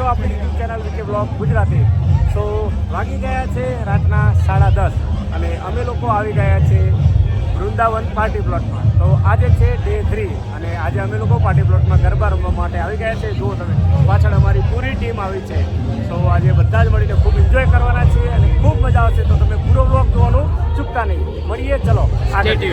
છો આપણી YouTube channel Vike blog Gujarati. તો વાગી ગયા છે રાતના સાડા દસ અને અમે લોકો આવી ગયા છે વૃંદાવન પાર્ટી પ્લોટમાં તો આજે છે ડે થ્રી અને આજે અમે લોકો પાર્ટી પ્લોટમાં ગરબા રમવા માટે આવી ગયા છે. જુઓ તમે પાછળ અમારી પૂરી ટીમ આવી છે. તો આજે બધા જ મળીને ખૂબ એન્જોય કરવાના છીએ અને ખૂબ મજા આવશે. તો તમે પૂરો બ્લોગ જોવાનું ચૂકતા નહીં. મળીએ ચલો આગળ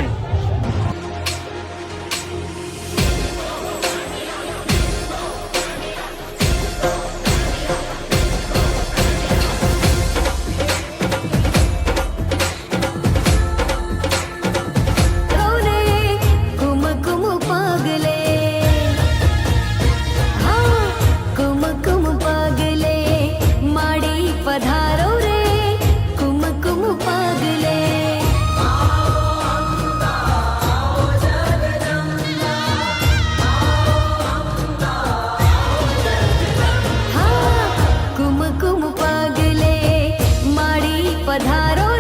પધારો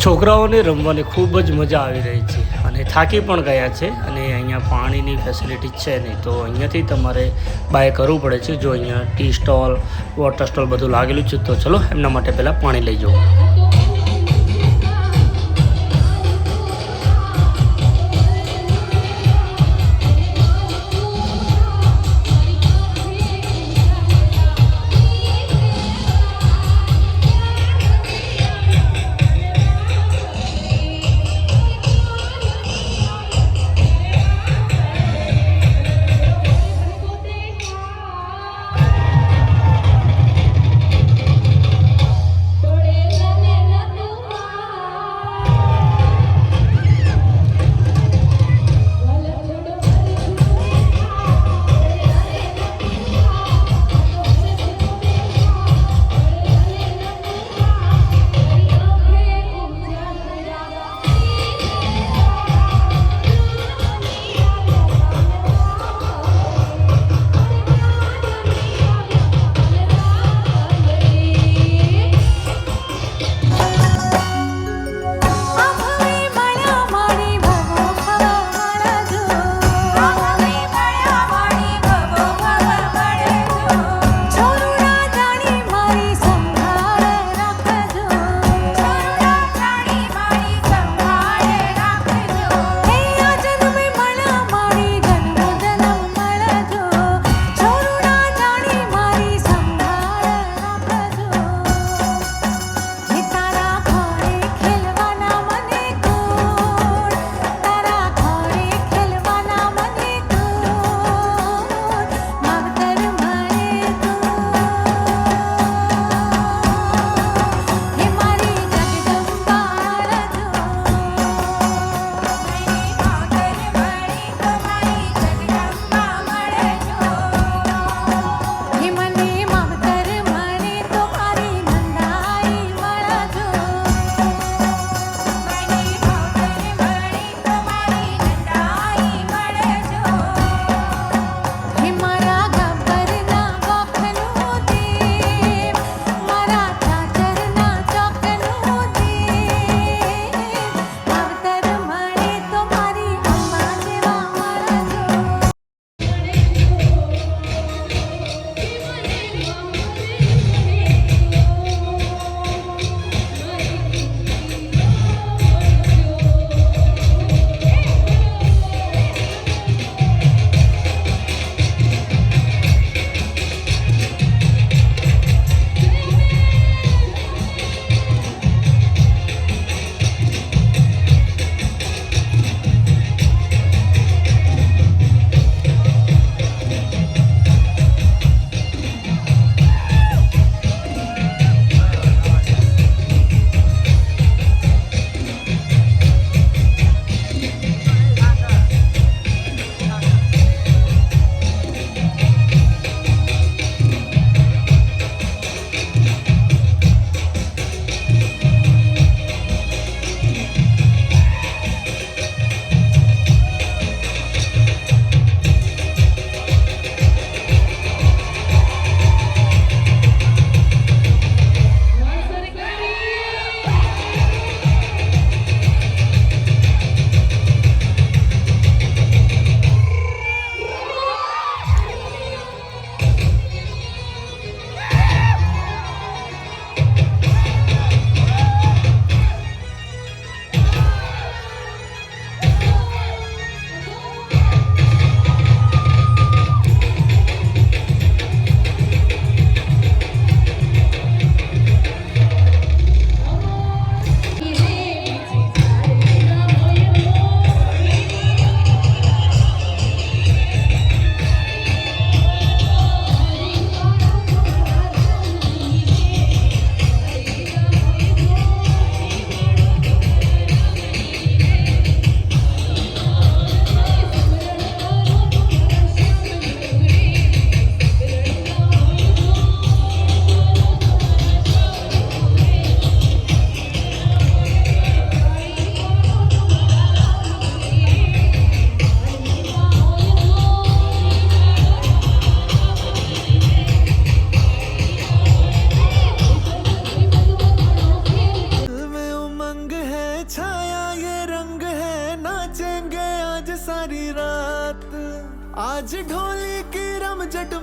છોકરાઓને રમવાની ખૂબ જ મજા આવી રહી છે અને થાકી પણ ગયા છે અને અહીંયા પાણીની ફેસિલિટી છે નહીં તો અહીંયાથી તમારે બાય કરવું પડે છે. જો અહીંયા ટી સ્ટોલ વોટર સ્ટોલ બધું લાગેલું છે તો ચલો એમના માટે પહેલાં પાણી લઈ જાઓ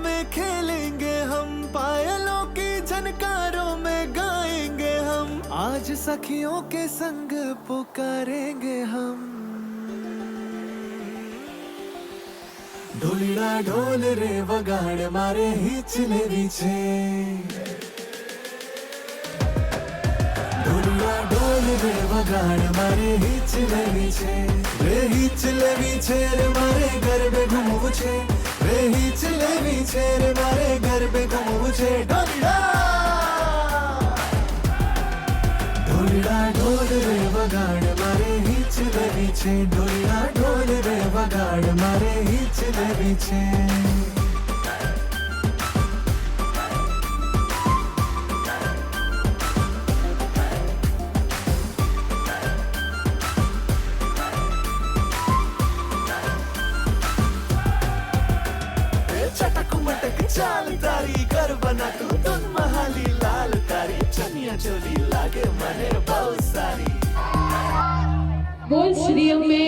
में खेलेंगे हम, पायलों की झनकारों में गाएँगे हम। आज सखियों के संग पुकारेंगे हम। ढोलड़ा ढोल रे बगाड़ मारे हिचले पीछे ढोलड़ा ढोल रे, वगाड़ मारे हिचले पीछे रे हिचले पीछे रे, मारे घर में छे રે લેવી છે રે મારે ગરબે ઘૂમવું છે. ઢોલીડા! ઢોલડા, ઢોલ રે વગાડ, મારે હિચ લેવી છે. ઢોલીડા, ઢોલ રે વગાડ, મારે હિચ લેવી છે. ચોલી લાગે મને બહુ સારી બોલ શ્રી અંબે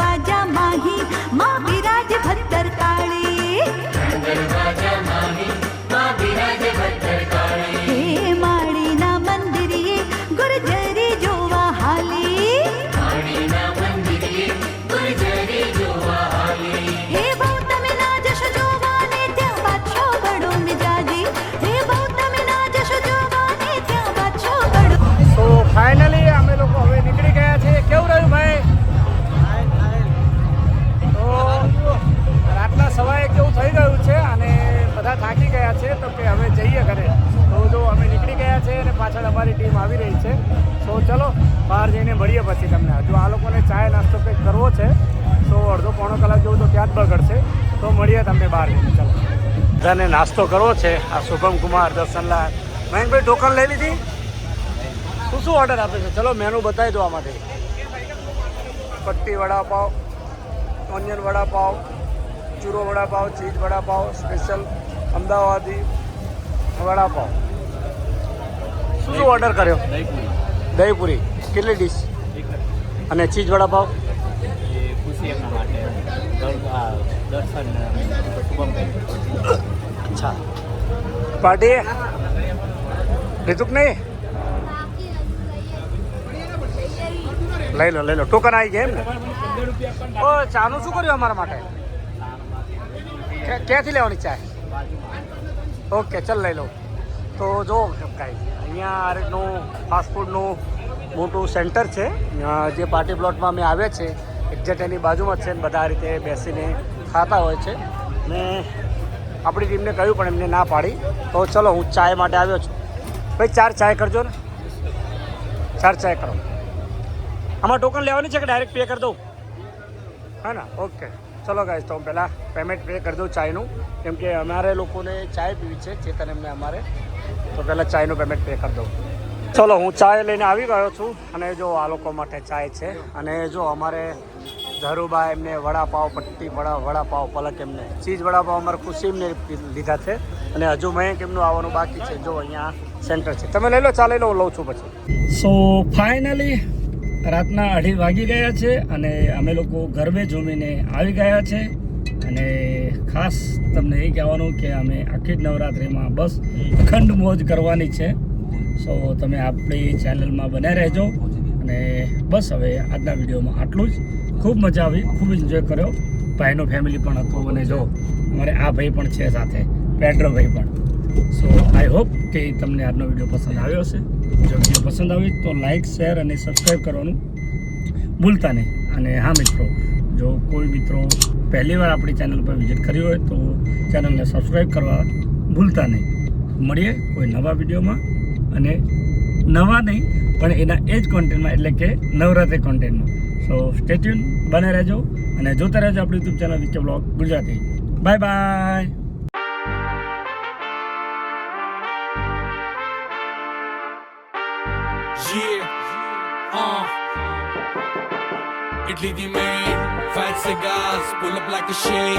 દરવાજા માહી માં ગયા છે, તો કે હવે જઈએ ઘરે. તો જો અમે નીકળી ગયા છે અને પાછળ અમારી ટીમ આવી રહી છે. તો ચલો, બહાર જઈને મળીએ પછી તમને. જો આ લોકોને ચાય નાસ્તો કંઈક કરવો છે, તો અડધો પોણો કલાક જેવું તો ત્યાં જ બગડશે. તો મળીએ તમને બહાર જઈને. ચલો. બધાને નાસ્તો કરવો છે. આ શુભમ કુમાર, દર્શનલાલ. મયંકભાઈ ટોકન લઈ લીધી? શું શું ઓર્ડર આપે છે? ચલો મેનુ બતાવી દો આમાંથી. પટ્ટી વડાપાવ ઓનિયન વડાપાવ, ચૂરો વડાપાવ, ચીઝ વડાપાવ સ્પેશિયલ અમદાવાદી વડાપાઉં શું શું ઓર્ડર કર્યો? દહીપુરી. કેટલી ડીશ અને દર્શન શુભમ અચ્છા. પાર્ટી લીધું કે નહીં? લઈ લો લઈ લો. ટોકન આવી ગયા એમ ને? ઓ, ચાનું શું કર્યું અમારા માટે? ક્યાં- ક્યાંથી લેવાની ચા ઓકે, ચાલ લઈ લો તો જો કાંઈ અહીંયા આ રીતનું ફાસ્ટફૂડનું મોટું સેન્ટર છે. જે પાર્ટી પ્લોટમાં અમે આવ્યા છે એક્ઝેક્ટ એની બાજુમાં જ છે ને બધા રીતે બેસીને ખાતા હોય છે. ને આપણી ટીમને કહ્યું, પણ એમને ના પાડી. તો ચલો, હું ચાય માટે આવ્યો છું. ભાઈ, ચાર ચાય કરજો ને. ચાર ચાય કરો. આમાં ટોકન લેવાની છે કે ડાયરેક્ટ પે કરી દઉં? હા ને? ઓકે. ચલો ગાઈશ તો હું પહેલાં પેમેન્ટ પે કરી દઉં ચાયનું. કેમ કે અમારે લોકોને ચાય પીવી છે, ચેતન એમને અમારે. તો પહેલાં ચાયનું પેમેન્ટ પે કરી દઉં. ચલો, હું ચાય લઈને આવી ગયો છું અને જો આ લોકો માટે ચાય છે અને જો અમારે ધરુબા એમને વડાપાવ, પટ્ટી, વડા, વડાપાવ, પલક એમને ચીજ વડાપાવ અમારે ખુશી એમને લીધા છે અને હજુ મેં કેમનું આવવાનું બાકી છે, જો અહીંયા સેન્ટર છે. તમે લઈ લો, ચા લઈ લો લઉં છું પછી. સો ફાઇનલી રાતના અઢી વાગી ગયા છે અને અમે લોકો ગરબે ઝૂમીને આવી ગયા છે. અને ખાસ તમને એ કહેવાનું કે અમે આખી જ નવરાત્રિમાં બસ અખંડ મોજ કરવાની છે. સો તમે આપણી ચેનલમાં બન્યા રહેજો. અને બસ હવે આજના વિડીયોમાં આટલું જ. ખૂબ મજા આવી, ખૂબ એન્જોય કર્યો. ભાઈનો ફેમિલી પણ હતો અને જો, અમારે આ ભાઈ પણ છે સાથે, પેડ્રો ભાઈ પણ. સો આઈ હોપ કે તમને આજનો વીડિયો પસંદ આવ્યો હશે. જો વીડિયો પસંદ આવે તો લાઇક શેર અને સબસ્ક્રાઈબ કરવાનું ભૂલતા નહીં. અને હા, મિત્રો, જો કોઈ મિત્રો પહેલી વાર આપણી ચેનલ પર વિઝિટ કરી હોય તો ચેનલને સબસ્ક્રાઈબ કરવા ભૂલતા નહીં. મળીએ કોઈ નવા વિડીયોમાં. અને નવા નહીં, પણ એના એ જ કોન્ટેન્ટમાં એટલે કે નવરાત્રિ કોન્ટેન્ટમાં સો સ્ટેચ્યુન બને રહેજો. અને જોતા રહેજો આપણી YouTube channel Vike blog Gujarati. Bye bye uh. Italy the main, five cigars, pull up like a shade.